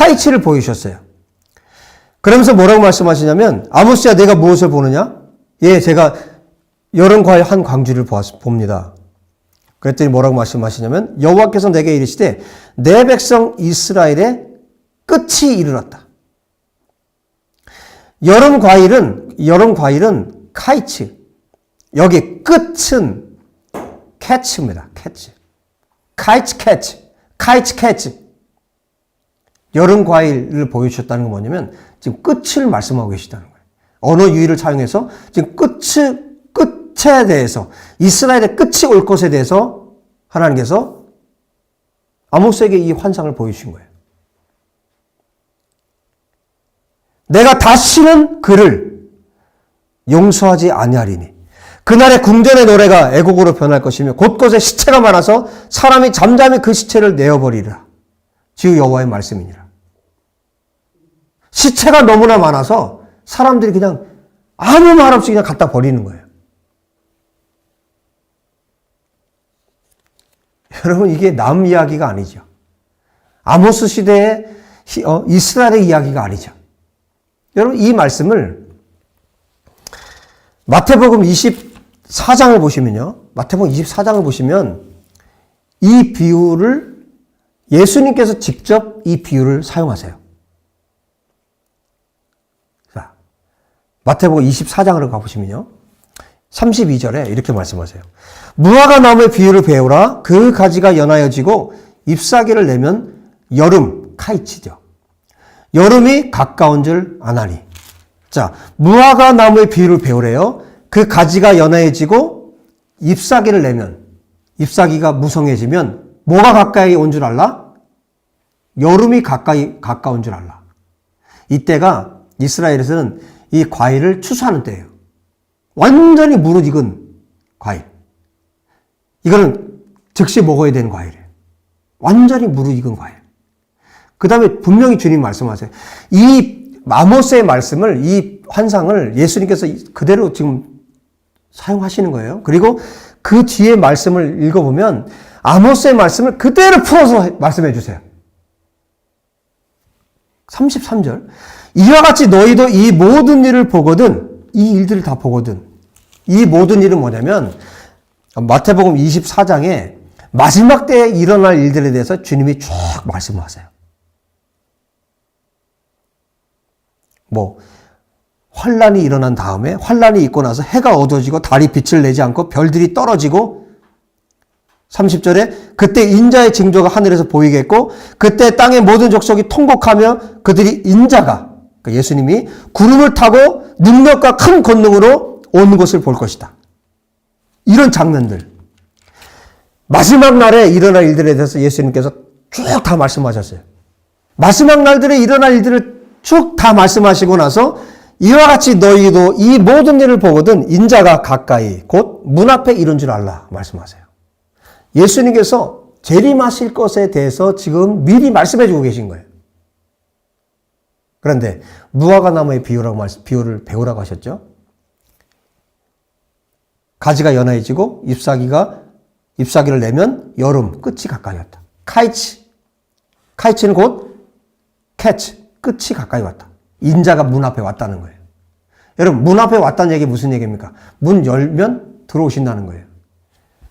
카이치를 보이셨어요. 그러면서 뭐라고 말씀하시냐면 아모스야 내가 무엇을 보느냐? 예, 제가 여름 과일 한 광주를 봅니다. 그랬더니 뭐라고 말씀하시냐면 여호와께서 내게 이르시되 내 백성 이스라엘의 끝이 이르렀다. 여름 과일은 여름 과일은 카이츠. 여기 끝은 캐치입니다. 캐치. 카이츠 캐치. 카이츠 캐치. 여름 과일을 보여주셨다는 건 뭐냐면 지금 끝을 말씀하고 계시다는 거예요. 언어 유희를 사용해서 지금 끝을 끝에 대해서 이스라엘의 끝이 올 것에 대해서 하나님께서 아모스에게 이 환상을 보여주신 거예요. 내가 다시는 그를 용서하지 아니하리니 그날의 궁전의 노래가 애곡으로 변할 것이며 곳곳에 시체가 많아서 사람이 잠잠히 그 시체를 내어버리리라. 주 여호와의 말씀이니라. 시체가 너무나 많아서 사람들이 그냥 아무 말 없이 그냥 갖다 버리는 거예요. 여러분 이게 남 이야기가 아니죠. 아모스 시대의 어, 이스라엘의 이야기가 아니죠. 여러분 이 말씀을 마태복음 24장을 보시면요. 마태복음 24장을 보시면 이 비유를 예수님께서 직접 이 비유를 사용하세요. 마태복음 24장으로 가보시면요. 32절에 이렇게 말씀하세요. 무화과 나무의 비유를 배우라. 그 가지가 연하여지고 잎사귀를 내면 여름, 카이치죠. 여름이 가까운 줄 아나니. 자, 무화과 나무의 비유를 배우래요. 그 가지가 연해지고 잎사귀를 내면 잎사귀가 무성해지면 뭐가 가까이 온 줄 알라? 여름이 가까이 가까운 줄 알라. 이때가 이스라엘에서는 이 과일을 추수하는 때예요. 완전히 무르익은 과일. 이거는 즉시 먹어야 되는 과일이에요. 완전히 무르익은 과일. 그 다음에 분명히 주님 말씀하세요. 이 마모스의 말씀을, 이 환상을 예수님께서 그대로 지금 사용하시는 거예요. 그리고 그 뒤에 말씀을 읽어보면 아모스의 말씀을 그대로 풀어서 말씀해 주세요. 33절. 이와 같이 너희도 이 모든 일을 보거든, 이 일들을 다 보거든. 이 모든 일은 뭐냐면, 마태복음 24장에 마지막 때에 일어날 일들에 대해서 주님이 쭉 말씀하세요. 뭐, 환란이 일어난 다음에 환란이 있고 나서 해가 어두워지고 달이 빛을 내지 않고 별들이 떨어지고 30절에 그때 인자의 징조가 하늘에서 보이겠고 그때 땅의 모든 족속이 통곡하며 그들이 인자가 그러니까 예수님이 구름을 타고 능력과 큰 권능으로 온 것을 볼 것이다. 이런 장면들. 마지막 날에 일어날 일들에 대해서 예수님께서 쭉 다 말씀하셨어요. 마지막 날들에 일어날 일들을 쭉 다 말씀하시고 나서 이와 같이 너희도 이 모든 일을 보거든 인자가 가까이 곧 문 앞에 이른 줄 알라 말씀하세요. 예수님께서 재림하실 것에 대해서 지금 미리 말씀해 주고 계신 거예요. 그런데 무화과 나무의 비유라고 말씀, 비유를 배우라고 하셨죠. 가지가 연해지고 잎사귀가 잎사귀를 내면 여름 끝이 가까이 왔다. 카이치. 카이치는 곧 캐치. 끝이 가까이 왔다. 인자가 문 앞에 왔다는 거예요. 여러분, 문 앞에 왔다는 얘기 무슨 얘기입니까? 문 열면 들어오신다는 거예요.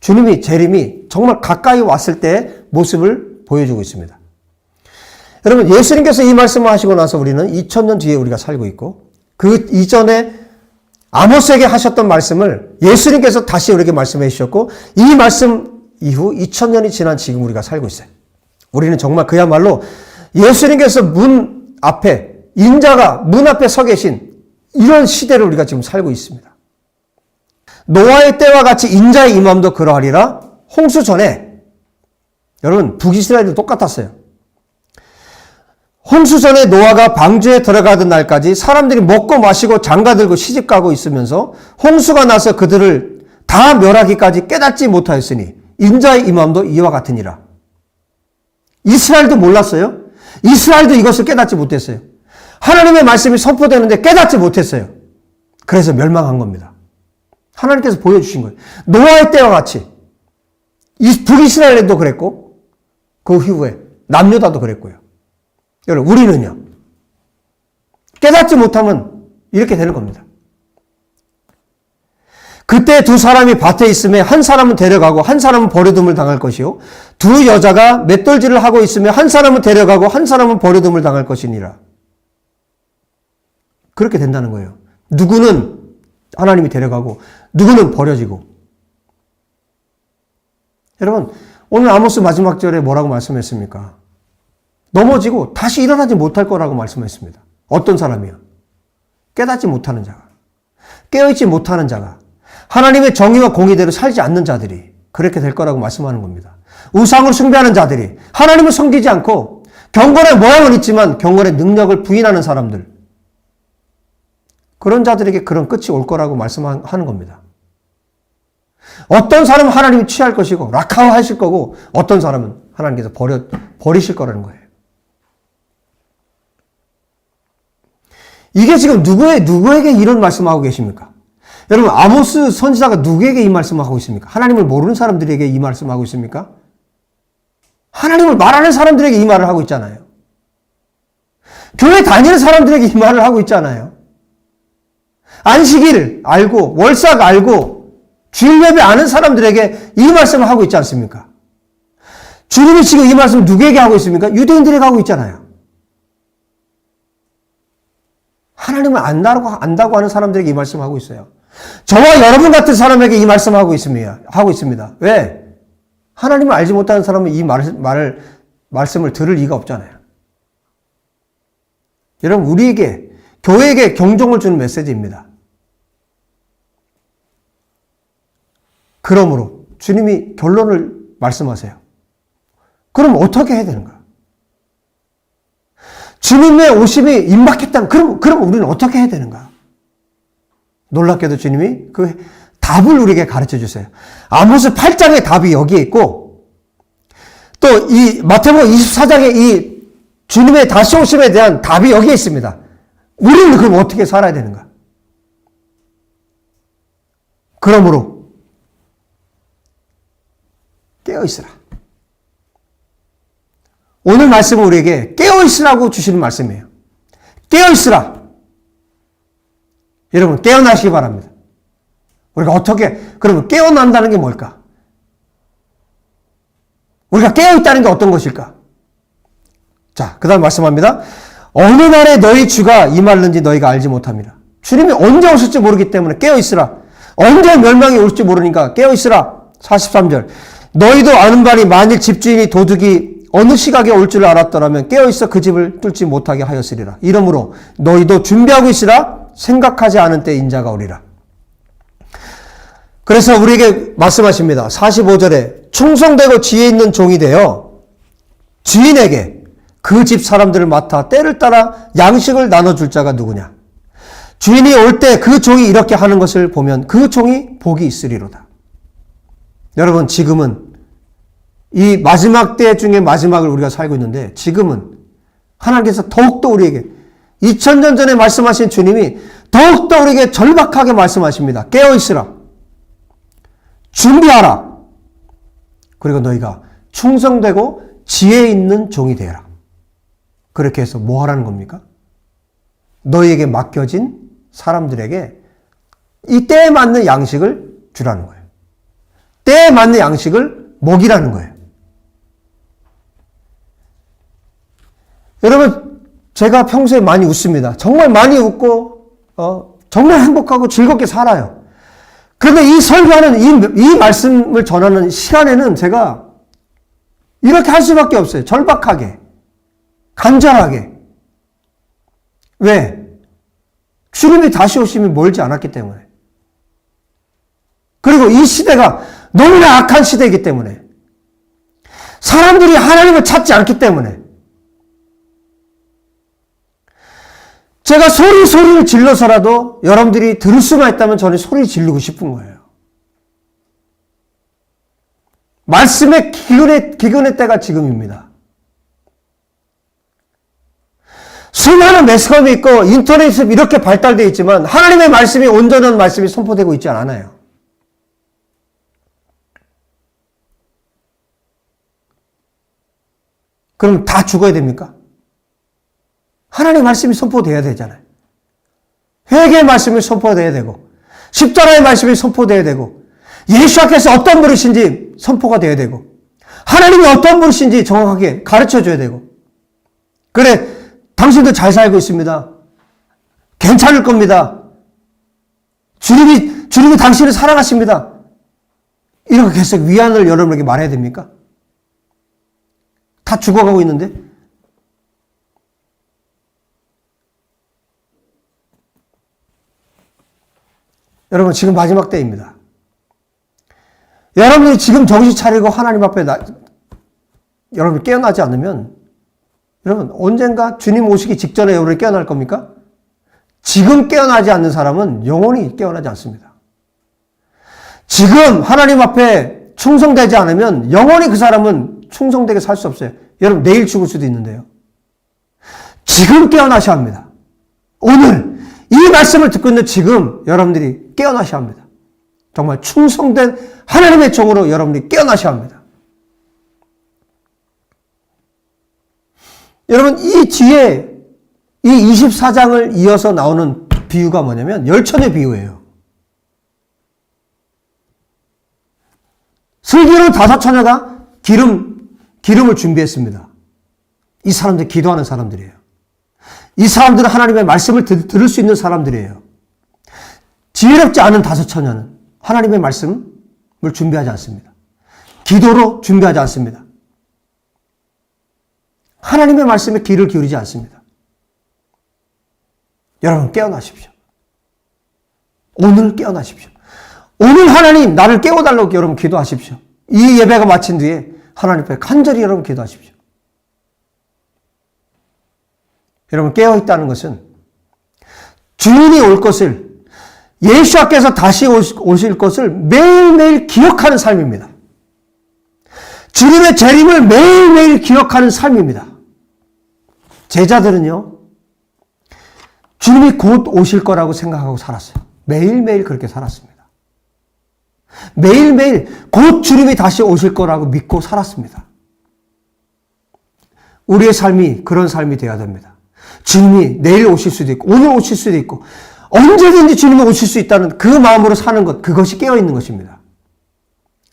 주님이, 재림이 정말 가까이 왔을 때 모습을 보여주고 있습니다. 여러분, 예수님께서 이 말씀을 하시고 나서 우리는 2000년 뒤에 우리가 살고 있고, 그 이전에 아모스에게 하셨던 말씀을 예수님께서 다시 우리에게 말씀해 주셨고, 이 말씀 이후 2000년이 지난 지금 우리가 살고 있어요. 우리는 정말 그야말로 예수님께서 문 앞에, 인자가 문 앞에 서 계신 이런 시대를 우리가 지금 살고 있습니다. 노아의 때와 같이 인자의 임함도 그러하리라 홍수 전에 여러분 북이스라엘도 똑같았어요. 홍수 전에 노아가 방주에 들어가던 날까지 사람들이 먹고 마시고 장가 들고 시집 가고 있으면서 홍수가 나서 그들을 다 멸하기까지 깨닫지 못하였으니 인자의 임함도 이와 같으니라. 이스라엘도 몰랐어요. 이스라엘도 이것을 깨닫지 못했어요. 하나님의 말씀이 선포되는데 깨닫지 못했어요. 그래서 멸망한 겁니다. 하나님께서 보여주신 거예요. 노아의 때와 같이. 북이스라엘도 그랬고, 그 후에 남유다도 그랬고요. 여러분, 우리는요. 깨닫지 못하면 이렇게 되는 겁니다. 그때 두 사람이 밭에 있음에 한 사람은 데려가고 한 사람은 버려둠을 당할 것이요. 두 여자가 맷돌질을 하고 있음에 한 사람은 데려가고 한 사람은 버려둠을 당할 것이니라. 그렇게 된다는 거예요. 누구는 하나님이 데려가고 누구는 버려지고. 여러분, 오늘 아모스 마지막 절에 뭐라고 말씀했습니까? 넘어지고 다시 일어나지 못할 거라고 말씀했습니다. 어떤 사람이요? 깨닫지 못하는 자가. 깨어있지 못하는 자가. 하나님의 정의와 공의대로 살지 않는 자들이 그렇게 될 거라고 말씀하는 겁니다. 우상을 숭배하는 자들이 하나님을 섬기지 않고 경건의 모양은 있지만 경건의 능력을 부인하는 사람들. 그런 자들에게 그런 끝이 올 거라고 말씀하는 겁니다. 어떤 사람은 하나님이 취할 것이고 락하와 하실 거고 어떤 사람은 하나님께서 버려, 버리실 거라는 거예요. 이게 지금 누구의, 누구에게 이런 말씀하고 계십니까? 여러분, 아모스 선지자가 누구에게 이 말씀하고 있습니까? 하나님을 모르는 사람들에게 이 말씀하고 있습니까? 하나님을 말하는 사람들에게 이 말을 하고 있잖아요. 교회 다니는 사람들에게 이 말을 하고 있잖아요. 안식일 알고, 월삭 알고, 주일 예배 아는 사람들에게 이 말씀을 하고 있지 않습니까? 주님이 지금 이 말씀을 누구에게 하고 있습니까? 유대인들에게 하고 있잖아요. 하나님을 안다고, 안다고 하는 사람들에게 이 말씀을 하고 있어요. 저와 여러분 같은 사람에게 이 말씀을 하고 있습니다. 하고 있습니다. 왜? 하나님을 알지 못하는 사람은 이 말, 말을, 말씀을 들을 이가 없잖아요. 여러분, 우리에게, 교회에게 경종을 주는 메시지입니다. 그러므로 주님이 결론을 말씀하세요. 그럼 어떻게 해야 되는가? 주님의 오심이 임박했다면 그럼 그럼 우리는 어떻게 해야 되는가? 놀랍게도 주님이 그 답을 우리에게 가르쳐 주세요. 아모스 8장의 답이 여기에 있고 또 이 마태복음 24장의 이 주님의 다시 오심에 대한 답이 여기에 있습니다. 우리는 그럼 어떻게 살아야 되는가? 그러므로 깨어 있으라. 오늘 말씀은 우리에게 깨어 있으라고 주시는 말씀이에요. 깨어 있으라. 여러분 깨어나시기 바랍니다. 우리가 어떻게 그러면 깨어난다는 게 뭘까? 우리가 깨어 있다는 게 어떤 것일까? 자, 그 다음 말씀합니다. 어느 날에 너희 주가 임할는지 너희가 알지 못합니다. 주님이 언제 오실지 모르기 때문에 깨어 있으라. 언제 멸망이 올지 모르니까 깨어 있으라. 43절. 너희도 아는 바니 만일 집주인이 도둑이 어느 시각에 올 줄 알았더라면 깨어 있어 그 집을 뚫지 못하게 하였으리라. 이러므로 너희도 준비하고 있으라. 생각하지 않은 때 인자가 오리라. 그래서 우리에게 말씀하십니다. 45절에 충성되고 지혜 있는 종이 되어 주인에게 그 집 사람들을 맡아 때를 따라 양식을 나눠줄 자가 누구냐? 주인이 올 때 그 종이 이렇게 하는 것을 보면 그 종이 복이 있으리로다. 여러분, 지금은 이 마지막 때 중에 마지막을 우리가 살고 있는데 지금은 하나님께서 더욱더 우리에게 2000년 전에 말씀하신 주님이 더욱더 우리에게 절박하게 말씀하십니다. 깨어있으라. 준비하라. 그리고 너희가 충성되고 지혜 있는 종이 되어라. 그렇게 해서 뭐 하라는 겁니까? 너희에게 맡겨진 사람들에게 이 때에 맞는 양식을 주라는 거예요. 때에 맞는 양식을 먹이라는 거예요. 여러분, 제가 평소에 많이 웃습니다. 정말 많이 웃고, 어, 정말 행복하고 즐겁게 살아요. 그런데 이 설교하는 이, 이 말씀을 전하는 시간에는 제가 이렇게 할 수밖에 없어요. 절박하게, 간절하게. 왜? 주님이 다시 오심이 멀지 않았기 때문에. 그리고 이 시대가 너무나 악한 시대이기 때문에. 사람들이 하나님을 찾지 않기 때문에. 제가 소리 소리를 질러서라도 여러분들이 들을 수만 있다면 저는 소리 지르고 싶은 거예요. 말씀의 기근의, 기근의 때가 지금입니다. 수많은 매스컴이 있고 인터넷이 이렇게 발달되어 있지만 하나님의 말씀이 온전한 말씀이 선포되고 있지 않아요. 그럼 다 죽어야 됩니까? 하나님의 말씀이 선포돼야 되잖아요. 회개의 말씀이 선포돼야 되고 십자가의 말씀이 선포돼야 되고 예수께서 어떤 분이신지 선포가 돼야 되고 하나님이 어떤 분이신지 정확하게 가르쳐 줘야 되고 그래 당신도 잘 살고 있습니다. 괜찮을 겁니다. 주님이 주님이 당신을 사랑하십니다. 이렇게 계속 위안을 여러분에게 말해야 됩니까? 다 죽어가고 있는데 여러분 지금 마지막 때입니다. 여러분이 지금 정신 차리고 하나님 앞에 나, 여러분 깨어나지 않으면 여러분 언젠가 주님 오시기 직전에 여러분이 깨어날 겁니까? 지금 깨어나지 않는 사람은 영원히 깨어나지 않습니다. 지금 하나님 앞에 충성되지 않으면 영원히 그 사람은 충성되게 살 수 없어요. 여러분 내일 죽을 수도 있는데요. 지금 깨어나셔야 합니다. 오늘 이 말씀을 듣고 있는 지금 여러분들이 깨어나셔야 합니다. 정말 충성된 하나님의 종으로 여러분들이 깨어나셔야 합니다. 여러분 이 뒤에 이 24장을 이어서 나오는 비유가 뭐냐면 열천의 비유예요. 슬기로운 다섯 처녀가 기름, 기름을 준비했습니다. 이 사람들 기도하는 사람들이에요. 이 사람들은 하나님의 말씀을 들, 들을 수 있는 사람들이에요. 지혜롭지 않은 다섯 처녀는 하나님의 말씀을 준비하지 않습니다. 기도로 준비하지 않습니다. 하나님의 말씀에 귀를 기울이지 않습니다. 여러분 깨어나십시오. 오늘 깨어나십시오. 오늘 하나님 나를 깨워달라고 여러분 기도하십시오. 이 예배가 마친 뒤에 하나님 앞에 간절히 여러분 기도하십시오. 여러분 깨어 있다는 것은 주인이 올 것을 예수께서 다시 오실 것을 매일매일 기억하는 삶입니다. 주님의 재림을 매일매일 기억하는 삶입니다. 제자들은요, 주님이 곧 오실 거라고 생각하고 살았어요. 매일매일 그렇게 살았습니다. 매일매일 곧 주님이 다시 오실 거라고 믿고 살았습니다. 우리의 삶이 그런 삶이 되어야 됩니다. 주님이 내일 오실 수도 있고, 오늘 오실 수도 있고, 언제든지 주님이 오실 수 있다는 그 마음으로 사는 것, 그것이 깨어 있는 것입니다.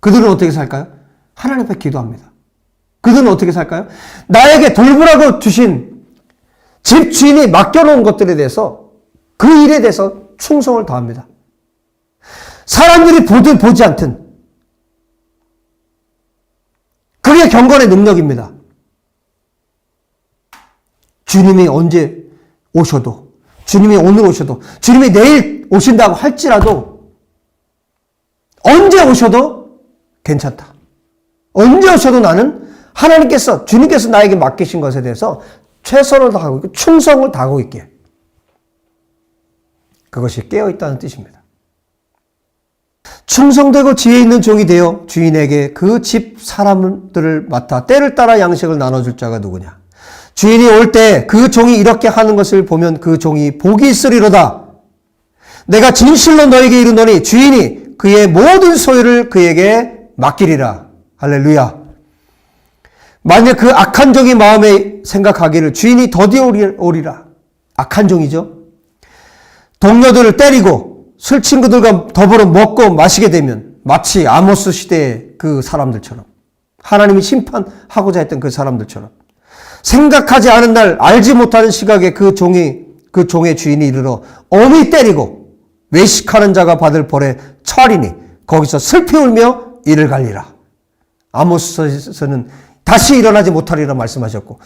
그들은 어떻게 살까요? 하나님 앞에 기도합니다. 그들은 어떻게 살까요? 나에게 돌보라고 주신 집 주인이 맡겨놓은 것들에 대해서 그 일에 대해서 충성을 다합니다. 사람들이 보든 보지 않든 그게 경건의 능력입니다. 주님이 언제 오셔도 주님이 오늘 오셔도 주님이 내일 오신다고 할지라도 언제 오셔도 괜찮다. 언제 오셔도 나는 하나님께서 주님께서 나에게 맡기신 것에 대해서 최선을 다하고 있고 충성을 다하고 있게 그것이 깨어 있다는 뜻입니다. 충성되고 지혜 있는 종이 되어 주인에게 그 집 사람들을 맡아 때를 따라 양식을 나눠줄 자가 누구냐? 주인이 올 때 그 종이 이렇게 하는 것을 보면 그 종이 복이 있으리로다. 내가 진실로 너에게 이르노니 주인이 그의 모든 소유를 그에게 맡기리라. 할렐루야. 만약 그 악한 종이 마음에 생각하기를 주인이 더디 오리라. 악한 종이죠. 동료들을 때리고 술 친구들과 더불어 먹고 마시게 되면 마치 아모스 시대의 그 사람들처럼 하나님이 심판하고자 했던 그 사람들처럼 생각하지 않은 날 알지 못하는 시각에 그 종이 그 종의 주인이 이르러 어미 때리고 외식하는 자가 받을 벌에 처리니 거기서 슬피 울며 이를 갈리라. 아모스에서는 다시 일어나지 못하리라 말씀하셨고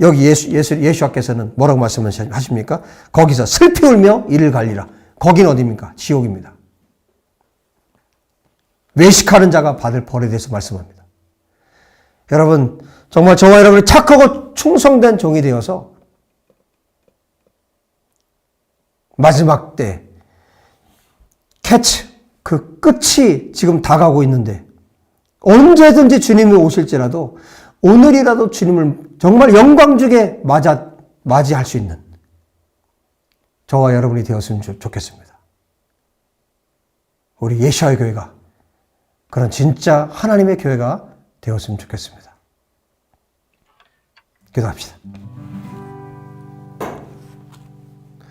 여기 예수, 예수, 예수께서는 뭐라고 말씀하십니까? 거기서 슬피 울며 이를 갈리라. 거긴 어디입니까? 지옥입니다. 외식하는 자가 받을 벌에 대해서 말씀합니다. 여러분, 정말 저와 여러분이 착하고 충성된 종이 되어서 마지막 때 캐치, 그 끝이 지금 다가오고 있는데 언제든지 주님이 오실지라도 오늘이라도 주님을 정말 영광 주게 맞아, 맞이할 수 있는 저와 여러분이 되었으면 좋겠습니다. 우리 예시아의 교회가 그런 진짜 하나님의 교회가 되었으면 좋겠습니다. 기도합시다.